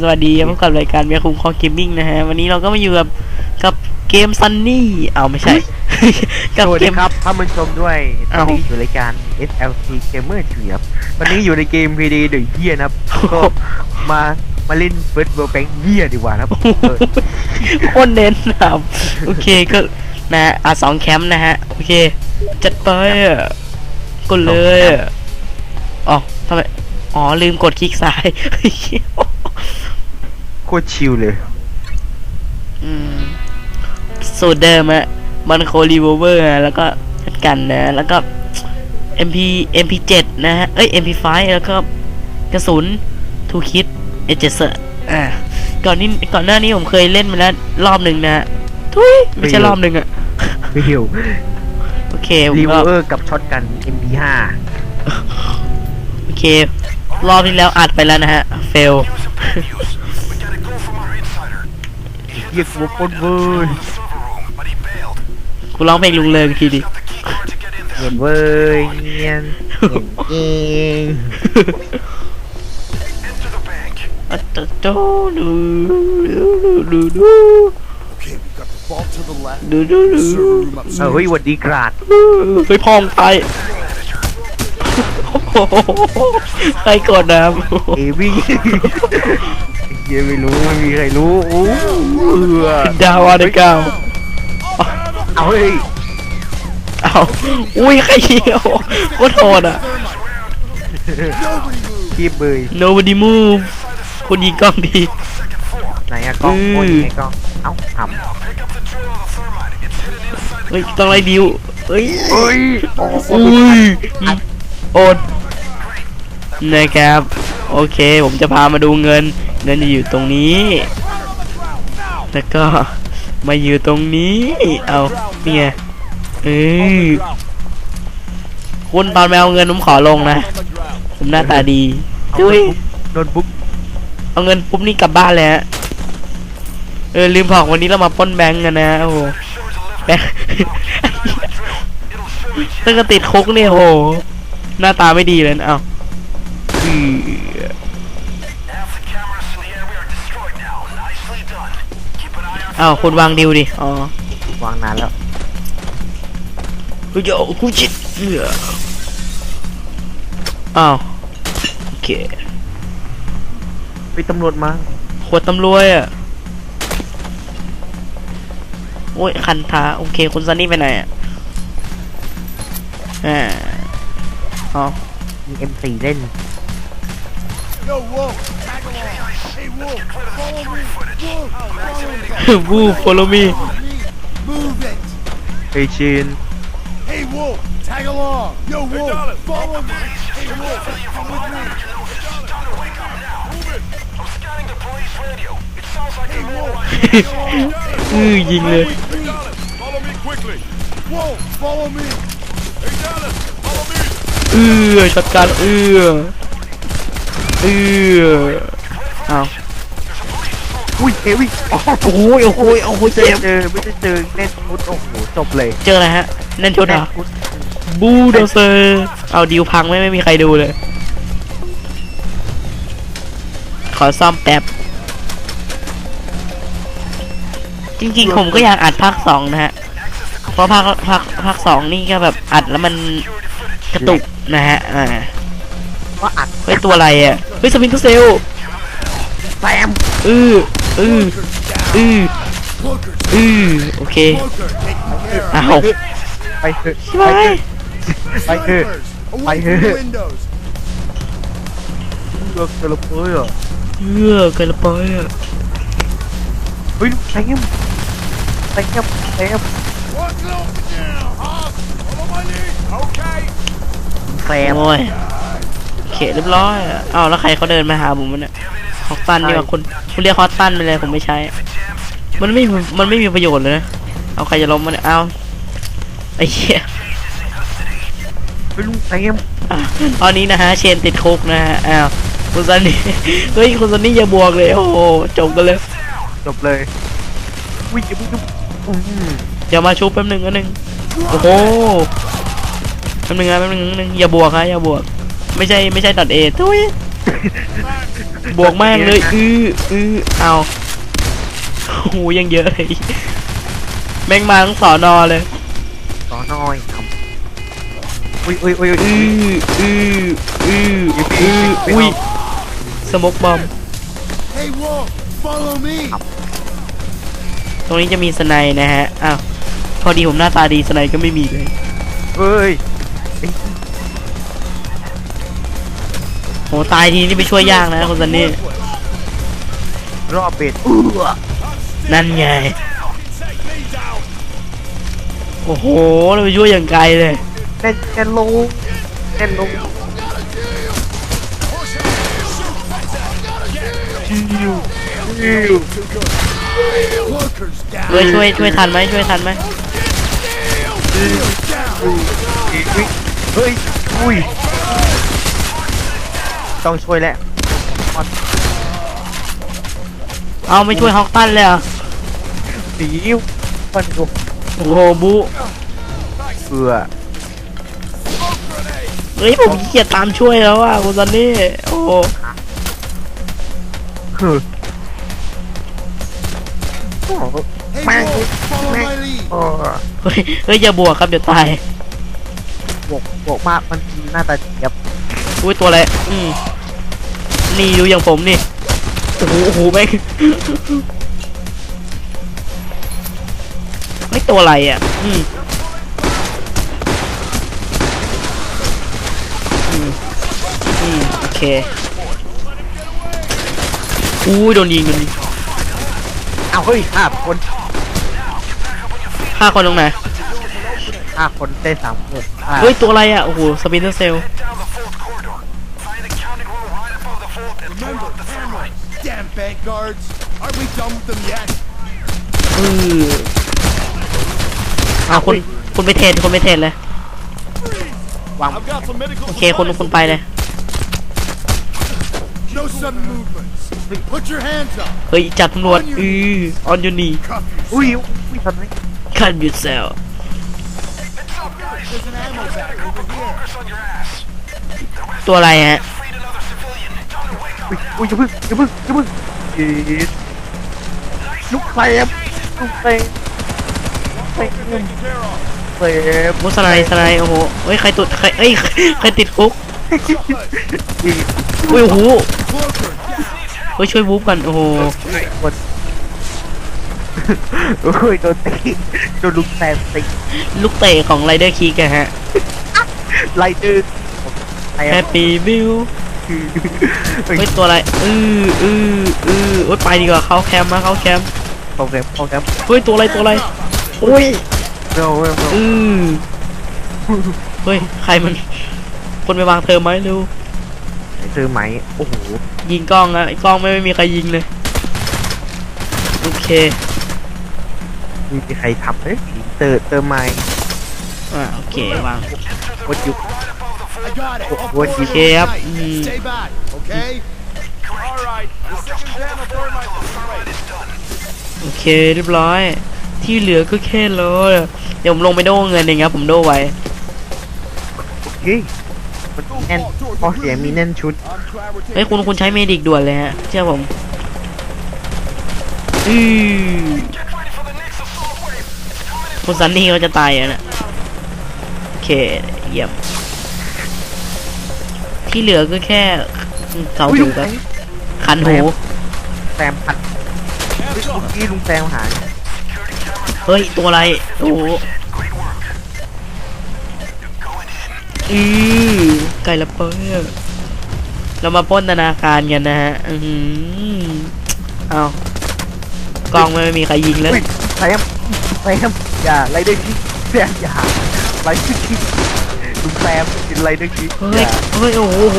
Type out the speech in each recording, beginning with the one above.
สวัสดีพบกับรายการเมียคุงคอเกมมิ่งนะฮะ วันนี้เราก็มาอยู่กับกับเกมซันนี่เอาไม่ใช่ กับสวัสเกดีม ครับท่านผู้ชมด้วยตเอ้าอนนี้อยู่รายการ SLC Gamer เฉียบวันนี้อยู่ในเกม PD เดอะเฮียนะครับ ก็มามาเล่นเฟิร์สเวิร์แบงเฮียดีกว่านะครับเออโคนเน้นนะครับ โอเคก็นะฮะอะสองแคมป์นะฮะ โอเค จัดไปอะกดเลยอะอ๋อทำไม อ๋อ ลืมกดคลิกซ้ายโค ตรชิลเลย อืมสูตรเดิมอะมันโครีเวอร์แล้วก็ชัดกันนะ แล้วก็ MP MP7 นะฮะ เอ้ย MP5 แล้วก็กระสุนทูคิดเอเจเซอร์อ่าก่อนนี้ก่อนหน้านี้ผมเคยเล่นมาแล้วรอบหนึ่งนะฮะทุยไม่ใช่รอบหนึ่งอะวิวโอเคผมรีก็เวอร์กับช็อตกัน MP5 โอเค รอบที่แล้วอัดไปแล้วนะฮะ เฟล เฮียกูโคตรเวอร์กูร้องเพลงลุงเลิงทีดิเงียนเวอร์เงียนเงียนเองอะตะโตดูดูดูดู Okay, we've got the vault to the left, ดูดูดู server room เออ upstairs. เฮ้ยหวัดดีกราดเฮ้ยพองไปโอ้โหใครกดนะเอวี่ เฮียไม่รู้ไม่มีใครรู้โอ้เออดาวอาเดกาวเอาเฮ้ยเอาอุ้ยใครเหี้ยวโคตรโหดอะ คีบเบย nobody move คุณยิงกล้องดี ไหนอะกล้องอืม โอ้ยไงกล้อง เอ้าทเฮ้ยต้องไล่บิวเฮ้ยำเฮ้ยอุ้ยอดนะครับ โอเค ผมจะพามาดูเงิน เงินจะอยู่ตรงนี้ แล้วก็มาอยู่ตรงนี้ เอาเนี่ยเออคุณตอนไปเอาเงินผมขอลงนะผมหน้าตาดีอุ้ยโน้ตบุ๊กเอาเงินปุ๊บนี่กลับบ้านเลยฮะเออลืมบอกวันนี้เรามาปล้นแบงก์กันนะโอ้โหแบงค์ตั้งแต่ติดคุกเนี่ยโอ้โหหน้าตาไม่ดีเลยนะเอาอื อเอาคุณวางดิวดิ อ๋อ วางนานแล้วเฮ้ยโอ้กูจิตเหืออ้าวโอเคไปตำรวจมาขวดตำรวจอะโอ้ยคันท้าโอเคคุณซันนี่ไปไหนอะอ่าอ๋อมี M4 เล่น Yo, Wolf, tag along. Hey, Wolf, follow me. Wolf, follow me. วูฟ follow me Move it. เฮ้ยชิน Hey, Wolf, tag along. Yo, Wolf, follow me. Hey, Wolf, come with me. Hey, Wolf, tag along. อือยิงเลย Follow me quickly. Wolf, follow me. Hey, Dallas, follow me. เอือช็อตการเอือเอือ อ้าวอุ้ยเอวี่โอ้โหโอ้ยโอ้ยโอ้ยเจเจ็อบเจอไม่ได้เจอเล่นมุดโอ้โหจบเลยเจออะไรฮะนั่นโชดามุดบูโดเซอร์เอาดิวพังไม่ไม่มีใครดูเลย ขอซ่อมแป๊บจริงๆผมก็อยากอัดภาคสองนะฮะเพราะภาคภาคภาคสองนี่ก็แบบอัดแล้วมันกระตุกนะฮะอ่าว่าอัดเฮ้ยตัวอะไรอะเฮ้ยสปินทุเซล แซมอืออืออือ Booker, อือโอเค Booker, taking care of. อ้าวไปเถอะใช่ไหมไปเถอะ Snipers, I away from heard the it. windows. เลือกจะระเบิดเหรอเออเกินละไปอะเฮ้ยแซมแซมแซม What's up now, huh? Follow my lead. Okay. แซมโอ้ยโอเคเรียบร้อยอะอ้าวแล้วใครเขาเดินมาหาผมมันเนี่ย ฮอกตันนี่ว่าคุณคุณเรียกฮอกตันไปเลยผมไม่ใช้ มันไม่มีมันไม่มีประโยชน์เลยนะเอาใครจะล้มมันเนี่ยเอาไอ้เหี้ยเฮ้ยลุงแซมอะตอนนี้นะฮะเชนติดคุกนะฮะอ้าวคุณซันนี่เฮ้ยคุณซันนี่อย่าบวกเลยโอ้โหจบกันเลย จบเลยวิ่งจะวิ่งอืมอย่ามาชุบแป๊บหนึงแป๊บหนึงโอ้โหแป๊บหนึงนะแป๊บหนึงแป๊บหนึงอย่าบวกฮะอย่าบวก ไม่ใช่ไม่ใช่ตัดเอทุย บวกแม่งเลย อืออือเอาโอ้โหยังเยอะเลยแม่งมาทั้งสอนอเลย สอน้อยครับอุ้ยอุ้ยอุ้ยอือุ้ยออืออืออืออุ้ยสมกบอม Hey, Wolf, follow me. ตรงนี้จะมีสไนด์นะฮะ อ้าว พอดีผมหน้าตาดีสไนด์ก็ไม่มีเลย เฮ้ยโหตายทีนี่ไปช่วยยากนะคุณซันนี่รอบเบ็ดอู้นั่นไง โอ้โหเราไปช่วยอย่างไกลเลยเล่นเล่นลงเล่นลงชิวชิว Cloaker's down. เฮ้ยช่วยช่วยทันไหมช่วยทันไหมเฮ้ยอุ้ย ต้องช่วยแล้วเอาไม่ช่วยฮอกตันเลยเหรอะสีมันโโอ้โหบูเบื่อเฮ้ยผมขี้เกียจตามช่วยแล้วอะคุณซันนี่โอ้โหคือ Hey, Man. Wolf, follow Man. my lead. โอ้เฮ้ยเฮ้ยอย่าบวกครับเดี๋ยวตายบวกบวกมากมันหน้าตาเจี๊ยบอุ้ยตัวอะไรอืม นี่ดูอย่างผมนี่ โอ้โหโอ้โหแม่งไม่ตัวอะไรอะ อืมอืมอืมโอเคอุ้ยโดนยิงโดนยิงอ้าวเฮ้ยห้าคนฆ่าคนตรงไหนห้าคนได้สามคนอ่าเฮ้ย ตัวอะไรอะ โอ้โห สปินเตอร์เซล Remember, camera. Damn bank guards. Aren't we done with them yet? อือเอาคุณคุณไปเทรดคุณไปเทรดเลยวาง I've got some medical โอเคคุณคุณไปเลย No sudden movements. Put your hands up. เฮ้ยจับตำรวจอือออนยูนี Cuff อุ้ย yourself. อุ้ยทำไมคันยูเซล There's an ammo bag over here. ตัวอะไรฮะ อุ้ยอุ้ยอย่าเพึ่งอย่าเพึ่งอย่าเพึ่งยีดลูกเซฟลูกเซฟเซฟ Taken care of. เซฟมุสไนสไนโอ้โหเฮ้ยใครตุดใครเอ้ยใครติดคุกยีดอุ้ยโอ้โห Cloaker, down. เฮ้ยช่วยวูฟกันโอ้โหคนโอ้ยโดนตีโดนลูกแซฟตีลูกเตะของไรเดอร์คีกอะฮะไล่ดื้อไอ้แฮปปี้บิว เฮ้ยเฮ้ยตัวอะไรอืออืออือโอ้ยไปดีกว่าเข้าแคมป์มาเข้าแคมป์โปรแกรมโปรแกรมเฮ้ยตัวอะไรตัวอะไรอุ้ยเร็วเร็วเร็วอือเฮ้ยใครมัน คนไปวางเธอไหมเร็วซื้อไหมโอ้โหยิงกล้องอะไอ้กล้องไม่ไม่มีใครยิงเลยโอเคมีใครทำเฮ้ยเติร์เติมไม้อ่าโอเควางกดยุบ I got it. I'll What pull you- it Okay, yep. tonight. Mm. Stay back, okay? All right. The second panel thermite is ready. โอเคเรียบร้อย ที่เหลือก็แค่รอเดี๋ยวผมลงไปโด้เงินเองครับผมโด้ไว้โอเคมันแน่นพอเสียงมีแน่นชุด I'm glad we're เฮ้ย taking คุณคุณใช้เมดิกด่วนเลยฮะเชื่อผมอือคุณซันนี่เขาจะตายอะนะโอเคเยี่ยม ที่เหลือก็แค่เสาอุ้ยถูลุงคแซรับมคันหูแซมพัดเฮ้ยเมื่อกี้ลุงแซมหายเฮ้ย ตัวอะไร โอ้โหอือไก่ละเปอร์เรามาปล้นธนาคารกันนะฮะ อือหือเอากล้องไม่มีใครยิงเลยอุ้ยแซมแซมอย่าไรเดอร์คิกแซมอย่าไรเดอร์คิกลุงแซมเป็นไรเดอร์คิกเฮ้ยเฮ้ยโอ้โหโอ้โห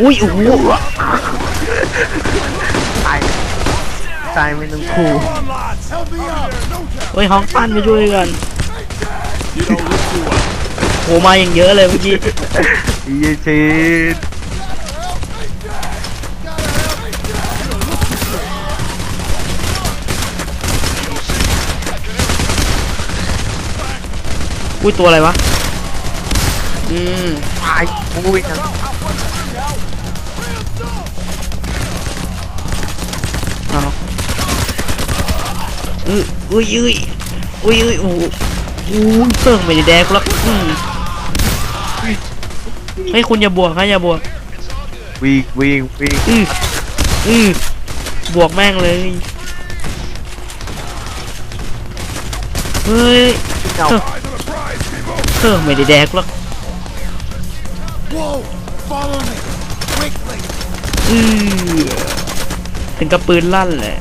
อุ้ยโอ้โหตายตายไม่ต้องคู่ Come on, lads. Help me out. No doubt. เฮ้ยห้องปั้นมาช่วยกัน You know, lift you up. โหมาอย่างเยอะเลยเมื่อกี้เยชิดอุ้ยตัวอะไรวะ อืมตายอุ้ยนะเอาอุ้ยอุ้ยอุ้ยอุ้ยอุ้ยเพิ่งไม่ได้แดกแล้วอืมเฮ้คุณอย่าบวกนะอย่าบวกวิ่งวิ่งวิ่งอืออือบวกแม่งเลยเฮ้ยเธอไม่ได้แดกหรอก Whoa! Follow me! Quickly! อือถึงกับปืนลั่นเลย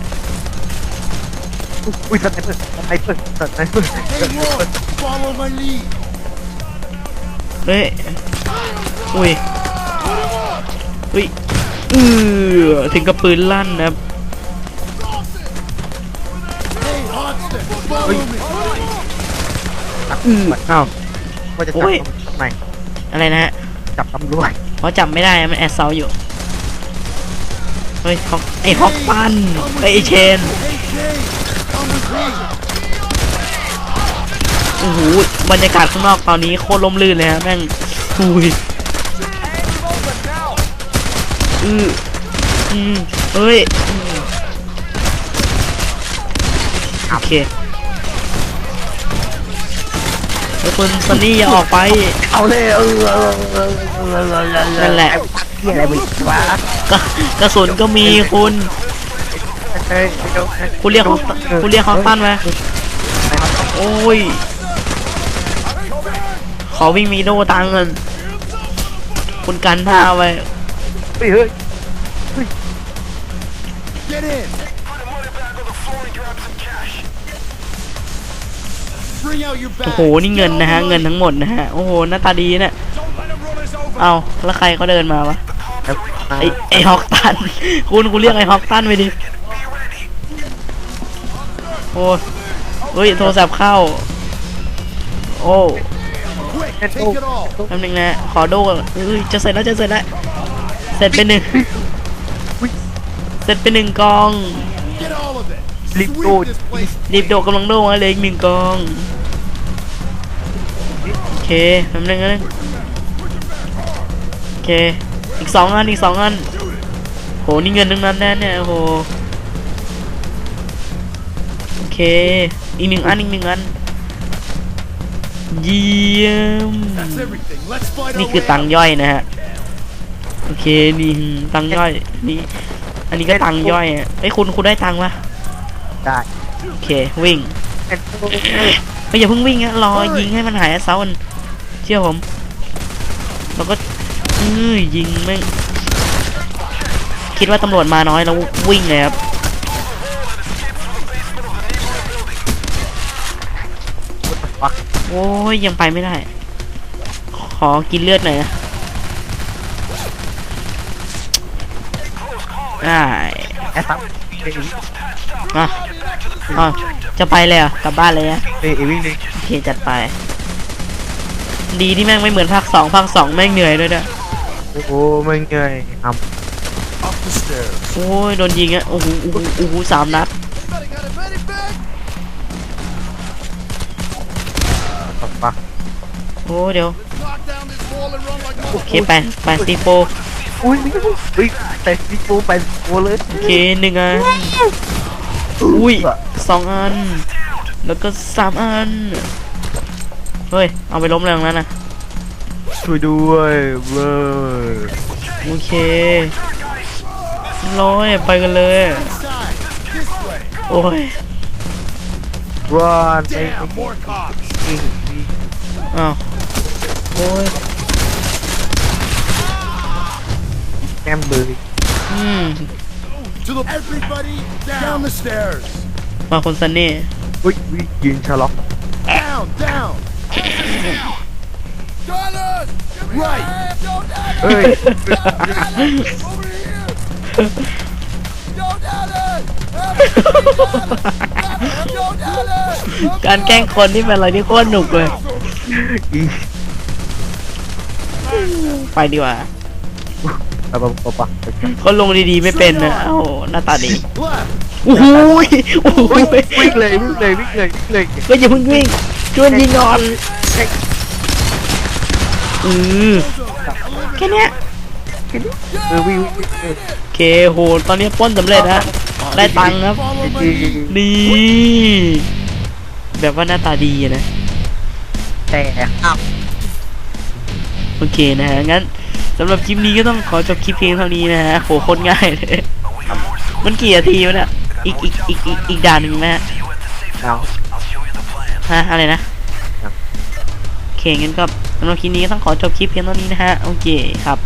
อุ้ยสไนเปอร์สไนเปอร์สไนเปอร์ Hey, Wolf! Follow my lead! เฮ้ย อุ้ย อุ้ยอือถึงกับปืนลั่นนะครับ Hey, Hodgson! Follow me! อืออ้าว ว่าจะโอ้จับยทำไมอะไรนะฮะ จับตำรวจเพราะจับไม่ได้มันแอดเซาอยู่เฮ้ยฮอกไอฮอกปันไอไอ้เชน Hey, Jay! Come with me! โอ้โหบรรยากาศข้างนอกตอนนี้โคตรลมลื่นเลยฮะแม่งอุ้ยอืออืมเฮ้ยอืมโอเค เฮ้ยคุณซันนี่อย่าออกไป เอาเลยเออเออเออเออนั่นแหละเฮียอะไรมึงวะกระกระสุนก็มีคุณ เฮ้ยคุณเรียกฮอกคุณเรียกฮอกตันไหมโอ้ย ขอวิ่งมีโดตังกันคุณกันท่าไว้ เฮ้ยเฮ้ย Get in! Bring out your โอ้โหนี่เงินนะฮะเงินทั้งหมดนะฮะโอ้โหหน้าตาดีเนี่ยเอาแล้วใครเขาเดินมาวะไอไอฮอกตัน คุณคุณเรียกไอฮอกตันไปดิโอ้เฮ้ยโทรศัพท์เข้า โอ้ Quick, take it all! แป๊บนึงนะขอโดนเอ้ยจะเสร็จแล้วจะเสร็จแล้วเสร็จไปหนึ่งเสร็จไปหนึ่งกอง of it! Leave Sweep road. this place! รีบโดดกำลังโดมาเลยอีกหนึ่งกองโอเคแป๊บนึงนะโอเคอีกสองอันอีกสองอันโหนี่เงินทั้งนั้นแน่เนี่ยโหโอเคอีกหนึ่งอันอีกหนึ่งอันเยี่ยมนี่คือตังย่อยนะฮะโอเคนี่ตังย่อยนี่อันนี้ก็ตังย่อยอะไอ้คุณคุณได้ตังปะ ได้โอเควิ่งไม่อย่าเพิ่งวิ่งนะรอยิงให้มันหายเซามันเชื่อผมแล้วก็อือยิงแม่งคิดว่าตำรวจมาน้อยแล้ววิ่งเลยครับวักโอ้ยยังไปไม่ได้ ขอกินเลือดหน่อยนะได้แอสซัม อะอะจะไปเลยเหรอะกลับบ้านเลยอะเฮ้ยวิ่งเลยโอเคจัดไป ดีที่แม่งไม่เหมือนภาคสองภาคสองแม่งเหนื่อยด้วยนะโอ้โหไม่เงยท Up the stairs. โอ้ยโดนยิงอะโอ้โหโอ้โหโอ้โหสามนัด Anybody got a medic bag? ำปักปักโอ้เดี๋ยว Let's knock down this wall and run like โอเค motherfuckers. ไปไปซีโฟอุ้ยอุ้ยแต่ดิโก้ไปโก้เลยโอเคหนึ่งอัน อุ้ยสองอัน แล้วก็สามอัน เฮ้ย เอาไปล้มแรงแล้วนะช่วยด้วยเว้ยโอเคร้อยไปกันเลย Inside. This way. โอ้ยร้อนไป Damn, more cops. อ้าวโอ้ยแก้มเบยอืม To the everybody down, the stairs. มาคนซันนี่อุ้ยยืนชะล็อก Down, down. Dollars. Right. เฮ้ย Over here. Yo, Dollars. Yo, Dollars. การแกล้งคนนี่เป็นอะไรที่โคตรหนุกเลย อีไปดีกว่า ปะปะปะปะเขาลงดีๆไม่เป็นนะเอ้าหน้าตาดี Left. โอ้โหยโอ้โหวิ่งยวิ่งเลยวิ่งเลยวิ่งเลยวิ่งเลยก็อย่าเพิ่งวิ่งช่วยยิงก่อนอือแค่เนี้ยเออวิ่งวิ่งวิ่งโอเคโหตอนนี้ปล้นสำเร็จฮะได้ตังค์ครับ Follow จริ me. งนี่แบบว่าหน้าตาดีอะนะแต่อ้าวโอเคนะฮะงั้น สำหรับคลิปนี้ก็ต้องขอจบคลิปเพียงเท่านี้นะฮะโหโคตรง่ายเลยมันกี่นาทีวะเนี่ยอีกอีกอีกอีกอีกด่านหนึ่งไหมฮะเอาฮะอะไรนะครับโอเคงั้นก็สำหรับคลิปนี้ก็ต้องขอจบคลิปเพียงเท่านี้นะฮะโอเคครับ